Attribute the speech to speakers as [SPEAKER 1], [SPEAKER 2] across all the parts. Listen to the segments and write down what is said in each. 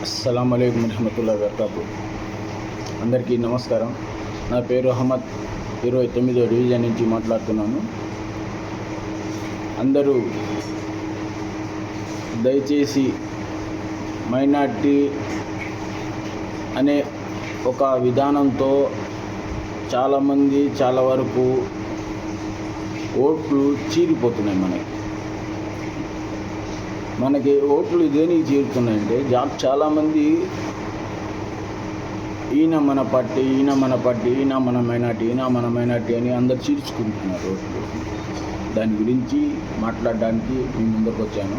[SPEAKER 1] అస్సలం అయికం రహమతుల్లా వరకాతు అందరికీ నమస్కారం. నా పేరు అహ్మద్. ఇరవై తొమ్మిదో డివిజన్ నుంచి మాట్లాడుతున్నాను. అందరూ దయచేసి మైనార్టీ అనే ఒక విధానంతో చాలామంది చాలా వరకు ఓట్లు చీరిపోతున్నాయి మనకి. మనకి ఓట్లు దేనికి చేరుతున్నాయంటే జాబ్ చాలామంది ఈయన మన పార్టీ ఈయన మన పార్టీ ఈయన మన మైనార్టీ ఈయన మన మైనార్టీ అని అందరు చీల్చుకుంటున్నారు ఓట్లు. దాని గురించి మాట్లాడడానికి మీ ముందుకు వచ్చాను.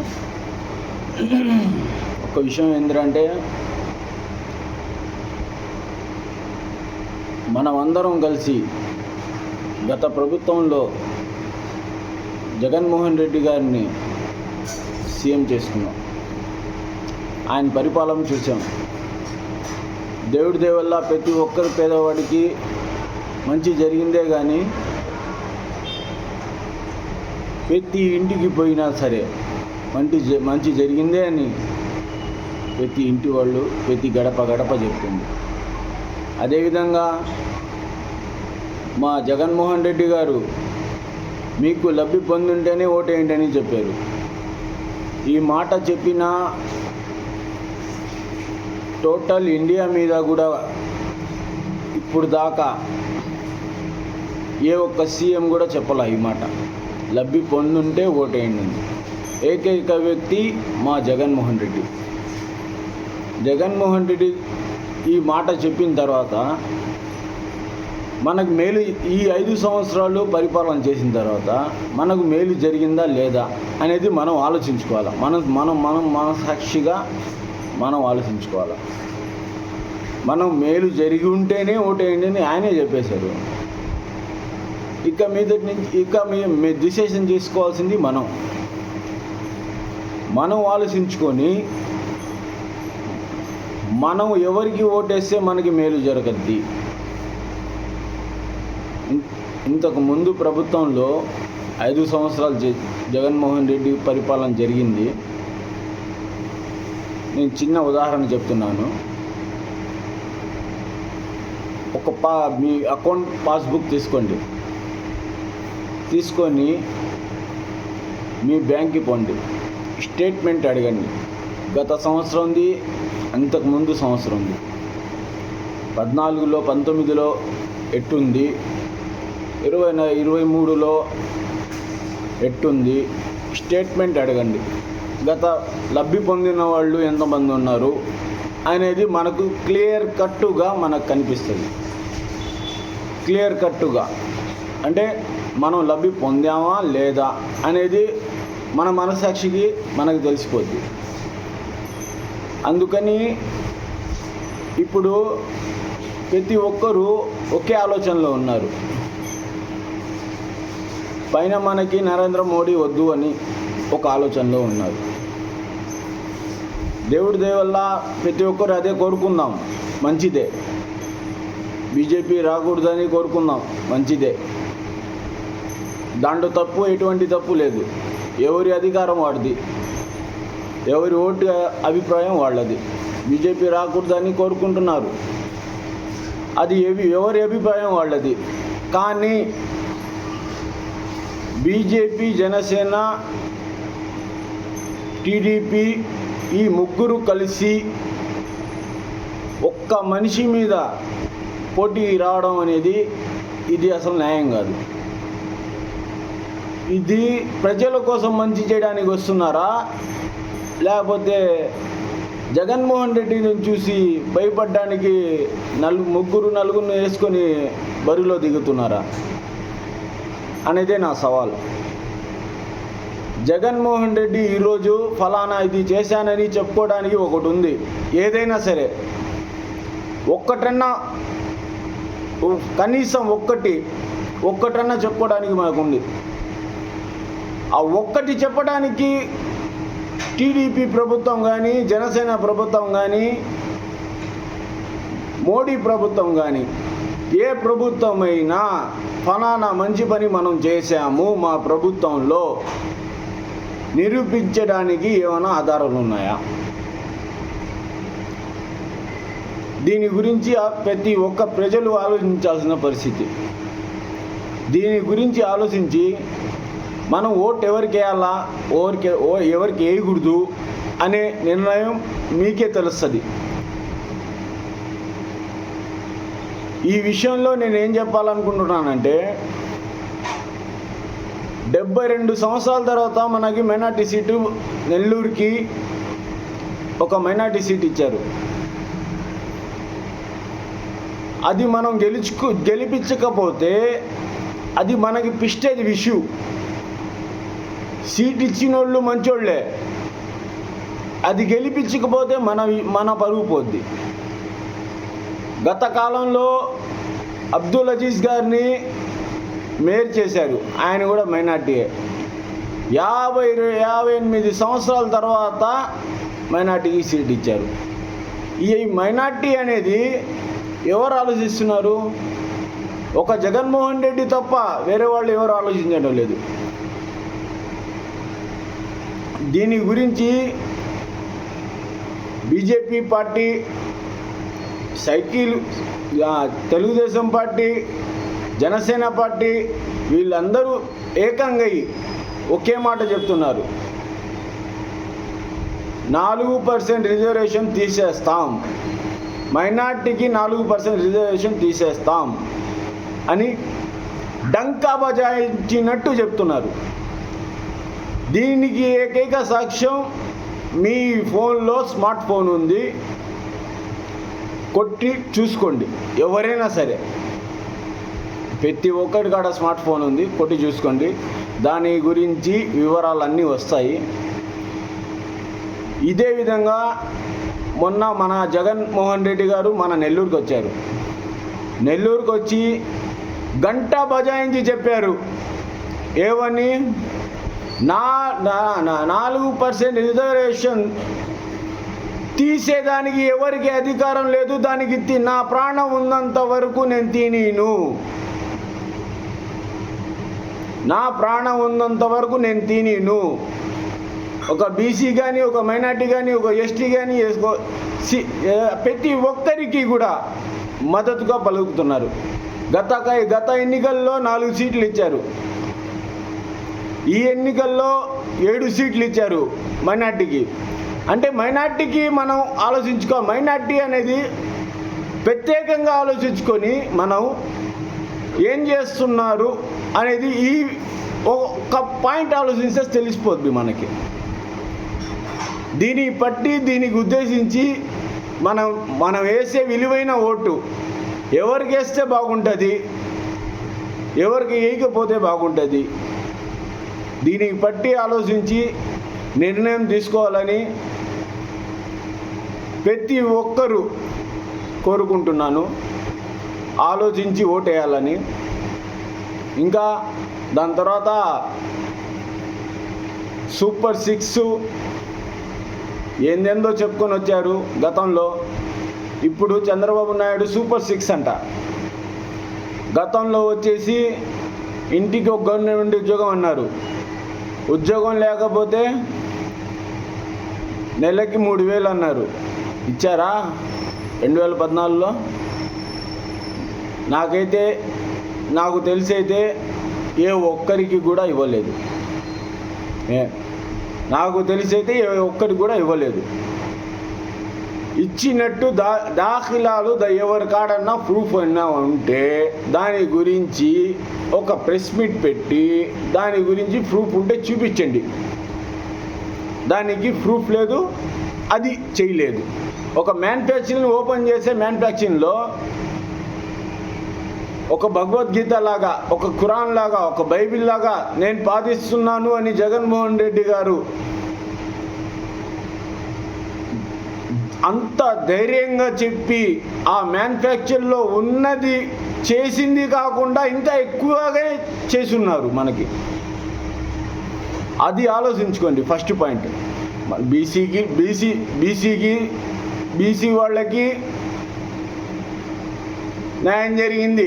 [SPEAKER 1] ఒక విషయం ఏంటంటే మనం అందరం కలిసి గత ప్రభుత్వంలో జగన్మోహన్ రెడ్డి గారిని సీఎం చేసుకున్నాం. ఆయన పరిపాలన చూసాం. దేవుడి దేవల్ల ప్రతి ఒక్కరు పేదవాడికి మంచి జరిగిందే కానీ ప్రతి ఇంటికి పోయినా సరే మంచి జ- మంచి జరిగిందే అని ప్రతి ఇంటి వాళ్ళు ప్రతి గడప గడప చెప్తుంది. అదేవిధంగా మా జగన్మోహన్ రెడ్డి గారు మీకు లబ్ధి పొందుంటేనే ఓటేయండి అని చెప్పారు. ఈ మాట చెప్పిన టోటల్ ఇండియా మీద కూడా ఇప్పుడు దాకా ఏ ఒక్క సీఎం కూడా చెప్పలే ఈ మాట. లబ్ధి పొందుంటే ఓటేయండి. ఏకైక వ్యక్తి మా జగన్మోహన్ రెడ్డి. జగన్మోహన్ రెడ్డి ఈ మాట చెప్పిన తర్వాత మనకు మేలు ఈ ఐదు సంవత్సరాలు పరిపాలన చేసిన తర్వాత మనకు మేలు జరిగిందా లేదా అనేది మనం ఆలోచించుకోవాలి. మనం మనం మనం మనసాక్షిగా మనం ఆలోచించుకోవాలి. మనం మేలు జరిగి ఉంటేనే ఓటేయండి అని ఆయనే చెప్పేశారు ఇక మీద నుంచి ఇక మీ డిసిషన్ తీసుకోవాల్సింది మనం. మనం ఆలోచించుకొని మనం ఎవరికి ఓటేస్తే మనకి మేలు జరగద్ది. ఇంతకు ముందు ప్రభుత్వంలో ఐదు సంవత్సరాలు జ జగన్మోహన్ రెడ్డి పరిపాలన జరిగింది. నేను చిన్న ఉదాహరణ చెప్తున్నాను. ఒక పా మీ అకౌంట్ పాస్బుక్ తీసుకోండి. తీసుకొని మీ బ్యాంక్కి పోండి. స్టేట్మెంట్ అడగండి. గత సంవత్సరంది అంతకు ముందు ఉంది. పద్నాలుగులో పంతొమ్మిదిలో ఎట్టుంది ఇరవై ఇరవై మూడులో ఎట్టుంది? స్టేట్మెంట్ అడగండి. గత లబ్ధి పొందిన వాళ్ళు ఎంతమంది ఉన్నారు? అనేది మనకు క్లియర్ కట్టుగా మనకు కనిపిస్తుంది. క్లియర్ కట్టుగా. అంటే మనం లబ్ధి పొందామా లేదా అనేది మన మనసాక్షికి మనకు తెలిసిపోద్ది. అందుకని ఇప్పుడు ప్రతి ఒక్కరూ ఒకే ఆలోచనలో ఉన్నారు. పైన మనకి నరేంద్ర మోడీ వద్దు అని ఒక ఆలోచనలో ఉన్నారు. దేవుడి దేవల్ల ప్రతి ఒక్కరు అదే కోరుకుందాం. మంచిదే. బీజేపీ రాకూడదని కోరుకుందాం. మంచిదే. దాంట్లో తప్పు ఎటువంటి తప్పు లేదు. ఎవరి అధికారం వాడిది. ఎవరి ఓటు అభిప్రాయం వాళ్ళది. బీజేపీ రాకూడదని కోరుకుంటున్నారు. అది ఎవి ఎవరి అభిప్రాయం వాళ్ళది. కానీ బీజేపీ జనసేన టీడీపీ ఈ ముగ్గురు కలిసి ఒక్క మనిషి మీద పోటీ రావడం అనేది ఇది అసలు న్యాయం కాదు. ఇది ప్రజల కోసం మంచి చేయడానికి వస్తున్నారా? లేకపోతే జగన్మోహన్ రెడ్డిని చూసి భయపడడానికి నలుగు ముగ్గురు నలుగురిని వేసుకొని బరిలో దిగుతున్నారా? అనేదే నా సవాల్. జగన్మోహన్ రెడ్డి ఈరోజు ఫలానా ఇది చేశానని చెప్పుకోవడానికి ఒకటి ఉంది ఏదైనా సరే ఒక్కటన్నా కనీసం ఒక్కటి ఒక్కటన్నా చెప్పుకోవడానికి మనకుంది ఆ ఒక్కటి చెప్పడానికి టీడీపీ ప్రభుత్వం కానీ జనసేన ప్రభుత్వం కానీ మోడీ ప్రభుత్వం కానీ ఏ ప్రభుత్వమైనా ఫలానా మంచి పని మనం చేశాము మా ప్రభుత్వంలో నిరూపించడానికి ఏమైనా ఆధారాలు ఉన్నాయా? దీని గురించి ప్రతి ఒక్క ప్రజలు ఆలోచించాల్సిన పరిస్థితి. దీని గురించి ఆలోచించి మనం ఓటు ఎవరికి వేయాలా ఓరికి ఓ ఎవరికి వేయకూడదు అనే నిర్ణయం మీకే తెలుస్తుంది. ఈ విషయంలో నేను ఏం చెప్పాలనుకుంటున్నానంటే డెబ్బై రెండు సంవత్సరాల తర్వాత మనకి మైనార్టీ సీటు నెల్లూరుకి ఒక మైనార్టీ సీట్ ఇచ్చారు. అది మనం గెలుచుకు గెలిపించకపోతే అది మనకి పిస్టేజ్ విషు. సీట్ ఇచ్చిన వాళ్ళు మంచోళ్ళే. అది గెలిపించకపోతే మన మన పరుగు పోద్ది. గత కాలంలో అబ్దుల్ అజీజ్ గారిని మేర్ చేశారు. ఆయన కూడా మైనార్టీయే యాభై యాభై ఎనిమిది సంవత్సరాల తర్వాత మైనార్టీకి సీట్ ఇచ్చారు. ఈ మైనార్టీ అనేది ఎవరు ఆలోచిస్తున్నారు? ఒక జగన్మోహన్ రెడ్డి తప్ప వేరే వాళ్ళు ఎవరు ఆలోచించడం లేదు. దీని గురించి BJP party cycle Telugu Desam party Janasena party వీళ్ళందరూ ఏకంగా ఒకే మాట చెప్తున్నారు. నాలుగు పర్సెంట్ రిజర్వేషన్ తీసేస్తాం. మైనార్టీకి నాలుగు పర్సెంట్ రిజర్వేషన్ తీసేస్తాం అని డంకా బజాయించినట్టు చెప్తున్నారు. దీనికి ఏకైక సాక్ష్యం మీ ఫోన్లో స్మార్ట్ ఫోన్ ఉంది. కొట్టి చూసుకోండి. ఎవరైనా సరే. ప్రతి ఒక్కరి కాడ స్మార్ట్ ఫోన్ ఉంది కొట్టి చూసుకోండి. దాని గురించి వివరాలు అన్నీ వస్తాయి. ఇదే విధంగా మొన్న మన జగన్మోహన్ రెడ్డి గారు మన నెల్లూరుకి వచ్చారు. నెల్లూరుకి వచ్చి గంట బజాయించి చెప్పారు. ఏమని? నా- నాలుగు పర్సెంట్ రిజర్వేషన్ తీసేదానికి ఎవరికి అధికారం లేదు దానికి తి- నా ప్రాణం ఉన్నంత వరకు నేను తినీను. నా ప్రాణం ఉన్నంత వరకు నేను తినీను. ఒక బీసీ కానీ ఒక మైనార్టీ కానీ ఒక ఎస్టీ కానీ వేసుకో ప్రతి ఒక్కరికి కూడా మద్దతుగా పలుకుతున్నారు. గత గత ఎన్నికల్లో నాలుగు సీట్లు ఇచ్చారు. ఈ ఎన్నికల్లో ఏడు సీట్లు ఇచ్చారు మైనార్టీకి. అంటే మైనార్టీకి మనం ఆలోచించుకో మైనార్టీ అనేది ప్రత్యేకంగా ఆలోచించుకొని మనం ఏం చేస్తున్నారు అనేది ఈ ఒక పాయింట్ ఆలోచిస్తే తెలిసిపోద్ది మనకి. దీన్ని బట్టి దీనికి ఉద్దేశించి మనం మనం వేసే విలువైన ఓటు ఎవరికి వేస్తే బాగుంటుంది ఎవరికి వేయకపోతే బాగుంటుంది దీనికి బట్టి ఆలోచించి నిర్ణయం తీసుకోవాలని ప్రతి ఒక్కరూ కోరుకుంటున్నాను. ఆలోచించి ఓటేయాలని. ఇంకా దాని తర్వాత సూపర్ సిక్స్ ఏందేందో చెప్పుకొని వచ్చారు గతంలో. ఇప్పుడు చంద్రబాబు నాయుడు సూపర్ సిక్స్ అంట. గతంలో వచ్చేసి ఇంటికి ఒక గవర్నమెంట్ ఉద్యోగం అన్నారు. ఉద్యోగం లేకపోతే నెలకి మూడు వేలు అన్నారు. ఇచ్చారా? రెండు వేల పద్నాలుగులో? నాకైతే నాకు తెలిసైతే ఏ ఒక్కరికి కూడా ఇవ్వలేదు. ఏ నాకు తెలిసైతే ఏ ఒక్కరికి కూడా ఇవ్వలేదు. ఇచ్చినట్టు దా దాఖిలాలు ద- ఎవరి కాడన్నా ప్రూఫ్ అన్నా ఉంటే దాని గురించి ఒక ప్రెస్ మీట్ పెట్టి దాని గురించి ప్రూఫ్ ఉంటే చూపించండి. దానికి ప్రూఫ్ లేదు అది చేయలేదు. ఒక మ్యానుఫ్యాక్చరింగ్ ఓపెన్ చేసే మ్యానుఫ్యాక్చరింగ్లో ఒక భగవద్గీత లాగా ఒక ఖురాన్ లాగా ఒక బైబిల్ లాగా నేను పాటిస్తున్నాను అని జగన్మోహన్ రెడ్డి గారు అంత ధైర్యంగా చెప్పి ఆ మ్యానుఫ్యాక్చర్లో ఉన్నది చేసింది కాకుండా ఇంకా ఎక్కువగా చేసున్నారు మనకి. అది ఆలోచించుకోండి ఫస్ట్ పాయింట్ బీసీకి బీసీ బీసీకి బీసీ వాళ్ళకి న్యాయం జరిగింది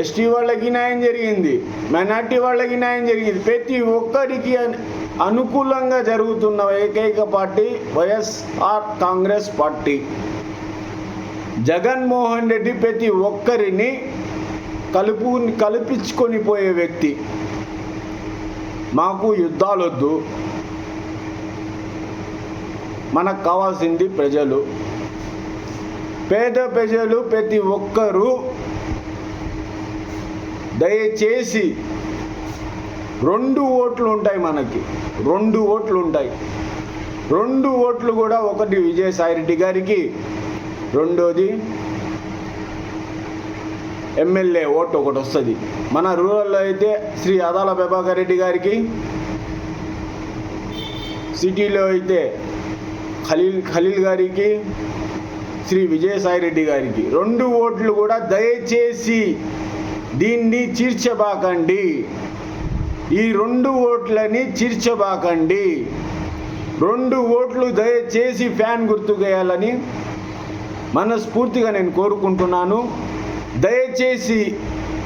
[SPEAKER 1] ఎస్టీ వాళ్ళకి న్యాయం జరిగింది మైనార్టీ వాళ్ళకి న్యాయం జరిగింది. ప్రతి ఒక్కరికి అనుకూలంగా జరుగుతున్న ఏకైక party YSR Congress party. Jaganmohan Reddy ప్రతి ఒక్కరిని కలుపు కల్పించుకొని పోయే వ్యక్తి. మాకు యుద్ధాలొద్దు. మనకు కావాల్సింది ప్రజలు. పేద ప్రజలు ప్రతి ఒక్కరూ దయచేసి రెండు ఓట్లు ఉంటాయి మనకి. రెండు ఓట్లు ఉంటాయి. రెండు ఓట్లు కూడా ఒకటి విజయసాయిరెడ్డి గారికి రెండోది ఎమ్మెల్యే ఓటు ఒకటి వస్తుంది. మన రూరల్లో అయితే శ్రీ అదాల ప్రభాకర్ రెడ్డి గారికి సిటీలో అయితే ఖలీల్ ఖలీల్ గారికి శ్రీ విజయసాయిరెడ్డి గారికి. రెండు ఓట్లు కూడా దయచేసి దీన్ని చీర్చబాకండి. ఈ రెండు ఓట్లని చీర్చబాకండి. రెండు ఓట్లు దయచేసి ఫ్యాన్ గుర్తుకేయాలని మనస్ఫూర్తిగా నేను కోరుకుంటున్నాను. దయచేసి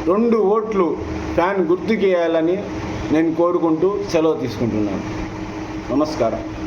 [SPEAKER 1] రెండు ఓట్లు ఫ్యాన్ గుర్తుకేయాలని నేను కోరుకుంటూ సెలవు తీసుకుంటున్నాను. నమస్కారం.